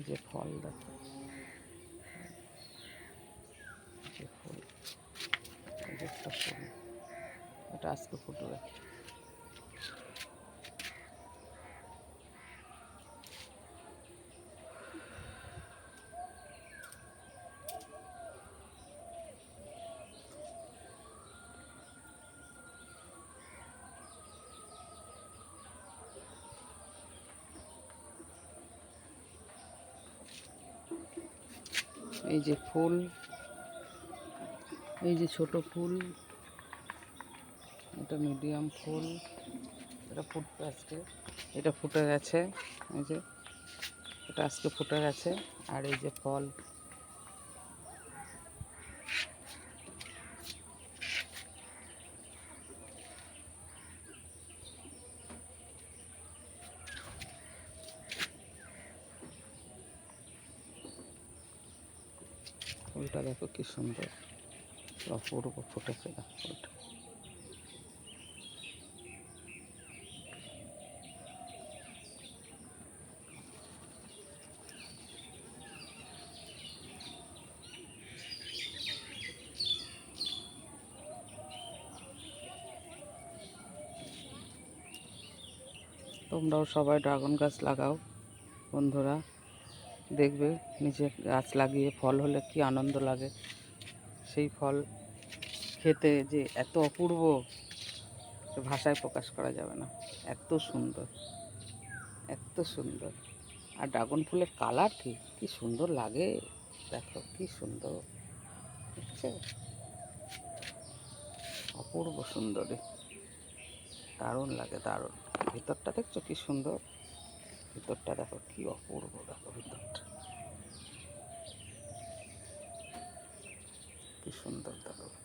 যে ফল দেখো। যে ফুল। একটা ফুল। এটা আজকে ফুটবে। এই যে ফুল, এই যে ছোট ফুল, এটা মিডিয়াম ফুল, এটা ফুটতে আজকে। এটা ফুটে গেছে, এই যে, এটা আজকে ফুটে গেছে। আর এই যে ফল ফুলটা দেখো কি সুন্দর। অপূর্ব ফুটেছে ফুলটা তোমরাও সবাই ড্রাগন গাছ লাগাও বন্ধুরা। দেখবে, নিজে গাছ লাগিয়ে ফল হলে কি আনন্দ লাগে। সেই ফল খেতে যে এত অপূর্ব ভাষায় প্রকাশ করা যাবে না। এত সুন্দর এত সুন্দর। আর ড্রাগন ফুলের কালার কি কি সুন্দর লাগে। দেখো, কি সুন্দর। দেখছ অপূর্ব সুন্দরী। দারুণ লাগে, দারুণ। ভিতরটা দেখছ কি সুন্দর? ভিতরটা দেখো কি অপূর্ব দেখো ভিতরটা। কি সুন্দর দেখো।